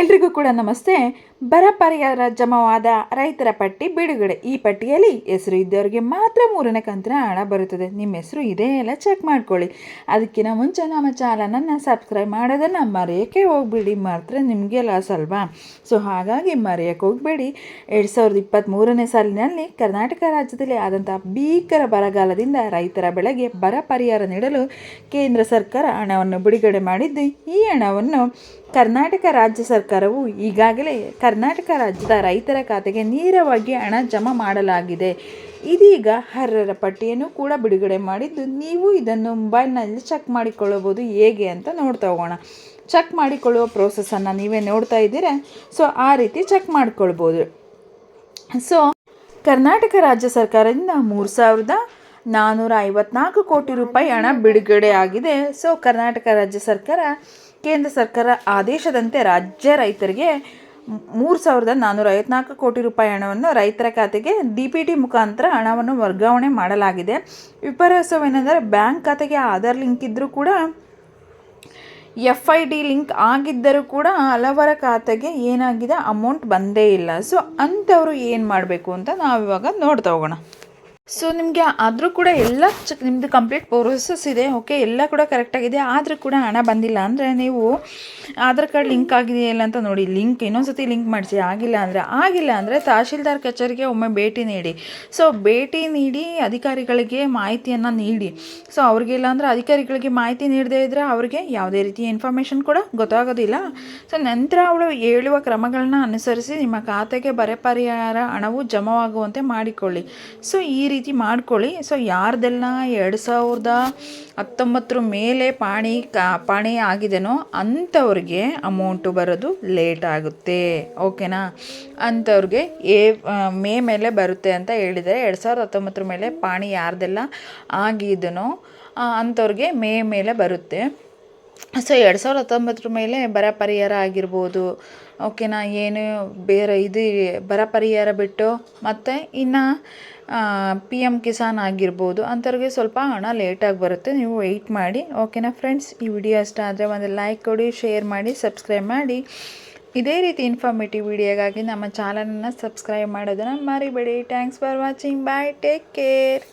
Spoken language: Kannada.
ಎಲ್ರಿಗೂ ಕೂಡ ನಮಸ್ತೆ. ಬರ ಪರಿಹಾರ ಜಮವಾದ ರೈತರ ಪಟ್ಟಿ, ಬಿಡುಗಡೆ ಈ ಪಟ್ಟಿಯಲ್ಲಿ ಹೆಸರು ಇದ್ದವರಿಗೆ ಮಾತ್ರ ಮೂರನೇ ಕಂತಿನ ಹಣ ಬರುತ್ತದೆ. ನಿಮ್ಮ ಹೆಸರು ಇದೇ ಎಲ್ಲ ಚೆಕ್ ಮಾಡ್ಕೊಳ್ಳಿ. ಅದಕ್ಕಿಂತ ಮುಂಚೆ ನಮ್ಮ ಚಾನಲನ್ನು ಸಬ್ಸ್ಕ್ರೈಬ್ ಮಾಡೋದನ್ನು ಮರೆಯೋಕ್ಕೆ ಹೋಗಬೇಡಿ. ಮಾತ್ರ ನಿಮಗೆ ಲಾಸ್ ಅಲ್ವಾ ಸೊ ಹಾಗಾಗಿ ಮರೆಯೋಕ್ಕೆ ಹೋಗಬೇಡಿ. ಎರಡು ಸಾವಿರದ ಇಪ್ಪತ್ತ್ಮೂರನೇ ಸಾಲಿನಲ್ಲಿ ಕರ್ನಾಟಕ ರಾಜ್ಯದಲ್ಲಿ ಆದಂಥ ಭೀಕರ ಬರಗಾಲದಿಂದ ರೈತರ ಬೆಳೆಗೆ ಬರ ಪರಿಹಾರ ನೀಡಲು ಕೇಂದ್ರ ಸರ್ಕಾರ ಹಣವನ್ನು ಬಿಡುಗಡೆ ಮಾಡಿದ್ದು, ಈ ಹಣವನ್ನು ಕರ್ನಾಟಕ ರಾಜ್ಯ ಸರ್ಕಾರವು ಈಗಾಗಲೇ ಕರ್ನಾಟಕ ರಾಜ್ಯದ ರೈತರ ಖಾತೆಗೆ ನೇರವಾಗಿ ಹಣ ಜಮಾ ಮಾಡಲಾಗಿದೆ. ಇದೀಗ ಅರ್ಹರ ಪಟ್ಟಿಯನ್ನು ಕೂಡ ಬಿಡುಗಡೆ ಮಾಡಿದ್ದು, ನೀವು ಇದನ್ನು ಮೊಬೈಲ್ನಲ್ಲಿ ಚೆಕ್ ಮಾಡಿಕೊಳ್ಳಬಹುದು. ಹೇಗೆ ಅಂತ ನೋಡ್ತಾ ಹೋಗೋಣ. ಚೆಕ್ ಮಾಡಿಕೊಳ್ಳುವ ಪ್ರೋಸೆಸ್ಸನ್ನು ನೀವೇ ನೋಡ್ತಾ ಇದ್ದೀರ? ಸೊ ಆ ರೀತಿ ಚೆಕ್ ಮಾಡಿಕೊಳ್ಬೋದು. ಸೊ ಕರ್ನಾಟಕ ರಾಜ್ಯ ಸರ್ಕಾರದಿಂದ ಮೂರು ಸಾವಿರದ ನಾನ್ನೂರ ಐವತ್ನಾಲ್ಕು ಕೋಟಿ ರೂಪಾಯಿ ಹಣ ಬಿಡುಗಡೆ ಆಗಿದೆ. ಸೊ ಕರ್ನಾಟಕ ರಾಜ್ಯ ಸರ್ಕಾರ ಕೇಂದ್ರ ಸರ್ಕಾರ ಆದೇಶದಂತೆ ರಾಜ್ಯ ರೈತರಿಗೆ ಮೂರು ಸಾವಿರದ ನಾನ್ನೂರ ಐವತ್ನಾಲ್ಕು ಕೋಟಿ ರೂಪಾಯಿ ಹಣವನ್ನು ರೈತರ ಖಾತೆಗೆ ಡಿ ಪಿ ಟಿ ಮುಖಾಂತರ ಹಣವನ್ನು ವರ್ಗಾವಣೆ ಮಾಡಲಾಗಿದೆ. ವಿಪರ್ಯಾಸವೇನೆಂದರೆ ಬ್ಯಾಂಕ್ ಖಾತೆಗೆ ಆಧಾರ್ ಲಿಂಕ್ ಇದ್ದರೂ ಕೂಡ, ಎಫ್ ಐ ಡಿ ಲಿಂಕ್ ಆಗಿದ್ದರೂ ಕೂಡ ಹಲವರ ಖಾತೆಗೆ ಏನಾಗಿದೆ ಅಮೌಂಟ್ ಬಂದೇ ಇಲ್ಲ. ಸೊ, ಅಂಥವರು ಏನು ಮಾಡಬೇಕು ಅಂತ ನಾವಿವಾಗ ನೋಡ್ತಾ ಹೋಗೋಣ. ಸೊ ನಿಮಗೆ ಆದರೂ ಕೂಡ ಎಲ್ಲ ಚೆಕ್ ನಿಮ್ಮದು ಕಂಪ್ಲೀಟ್ ಪ್ರೋಸೆಸ್ ಇದೆ ಓಕೆ ಎಲ್ಲ ಕೂಡ ಕರೆಕ್ಟಾಗಿದೆ ಆದರೂ ಕೂಡ ಹಣ ಬಂದಿಲ್ಲ ಅಂದರೆ ನೀವು ಆಧಾರ್ ಕಾರ್ಡ್ ಲಿಂಕ್ ಆಗಿದೆಯಲ್ಲ ಅಂತ ನೋಡಿ, ಲಿಂಕ್ ಇನ್ನೊಂದು ಸತಿ ಲಿಂಕ್ ಮಾಡಿಸಿ. ಆಗಿಲ್ಲ ಅಂದರೆ ಆಗಿಲ್ಲ ಅಂದರೆ ತಹಶೀಲ್ದಾರ್ ಕಚೇರಿಗೆ ಒಮ್ಮೆ ಭೇಟಿ ನೀಡಿ. ಸೊ ಭೇಟಿ ನೀಡಿ, ಅಧಿಕಾರಿಗಳಿಗೆ ಮಾಹಿತಿಯನ್ನು ನೀಡಿ. ಸೊ ಅವ್ರಿಗಿಲ್ಲ ಅಂದರೆ ಅಧಿಕಾರಿಗಳಿಗೆ ಮಾಹಿತಿ ನೀಡದೇ ಇದ್ದರೆ ಅವರಿಗೆ ಯಾವುದೇ ರೀತಿಯ ಇನ್ಫಾರ್ಮೇಷನ್ ಕೂಡ ಗೊತ್ತಾಗೋದಿಲ್ಲ. ಸೊ ನಂತರ ಅವಳು ಹೇಳುವ ಕ್ರಮಗಳನ್ನ ಅನುಸರಿಸಿ ನಿಮ್ಮ ಖಾತೆಗೆ ಬರೆ ಪರಿಹಾರ ಹಣವು ಜಮವಾಗುವಂತೆ ಮಾಡಿಕೊಳ್ಳಿ. ಸೊ ಈ ರೀತಿ ಮಾಡಿಕೊಳ್ಳಿ. ಸೊ ಯಾರ್ದೆಲ್ಲ ಎರಡು ಸಾವಿರದ ಹತ್ತೊಂಬತ್ತರ ಮೇಲೆ ಪಾಣಿ, ಕಾ, ಪಾಣಿ ಆಗಿದೆನೋ ಅಂಥವ್ರಿಗೆ ಅಮೌಂಟು ಬರೋದು ಲೇಟ್ ಆಗುತ್ತೆ. ಓಕೆನಾ ಅಂಥವ್ರಿಗೆ ಏ ಮೇ ಮೇಲೆ ಬರುತ್ತೆ ಅಂತ ಹೇಳಿದರೆ ಎರಡು ಸಾವಿರದ ಹತ್ತೊಂಬತ್ತರ ಮೇಲೆ ಪಾಣಿ ಯಾರ್ದೆಲ್ಲ ಆಗಿದನೋ ಅಂಥವ್ರಿಗೆ ಮೇ ಮೇಲೆ ಬರುತ್ತೆ. ಸೊ ಎರಡು ಸಾವಿರದ ಹತ್ತೊಂಬತ್ತರ ಮೇಲೆ ಬರ ಪರಿಹಾರ ಆಗಿರ್ಬೋದು. ಓಕೆನಾ ಏನು ಬೇರೆ ಇದು ಬರ ಪರಿಹಾರ ಬಿಟ್ಟು ಮತ್ತು ಇನ್ನು ಪಿ ಎಂ ಕಿಸಾನ್ ಆಗಿರ್ಬೋದು. ಅಂಥವ್ರಿಗೆ ಸ್ವಲ್ಪ ಹಣ ಲೇಟಾಗಿ ಬರುತ್ತೆ. ನೀವು ವೆಯ್ಟ್ ಮಾಡಿ. ಓಕೆನಾ ಫ್ರೆಂಡ್ಸ್ ಈ ವಿಡಿಯೋ ಇಷ್ಟ ಆದರೆ ಒಂದು ಲೈಕ್ ಕೊಡಿ ಶೇರ್ ಮಾಡಿ ಸಬ್ಸ್ಕ್ರೈಬ್ ಮಾಡಿ. ಇದೇ ರೀತಿ ಇನ್ಫಾರ್ಮೇಟಿವ್ ವಿಡಿಯೋಗಾಗಿ ನಮ್ಮ ಚಾನಲನ್ನು ಸಬ್ಸ್ಕ್ರೈಬ್ ಮಾಡೋದನ್ನು ಮರಿಬೇಡಿ. Thanks for watching bye take care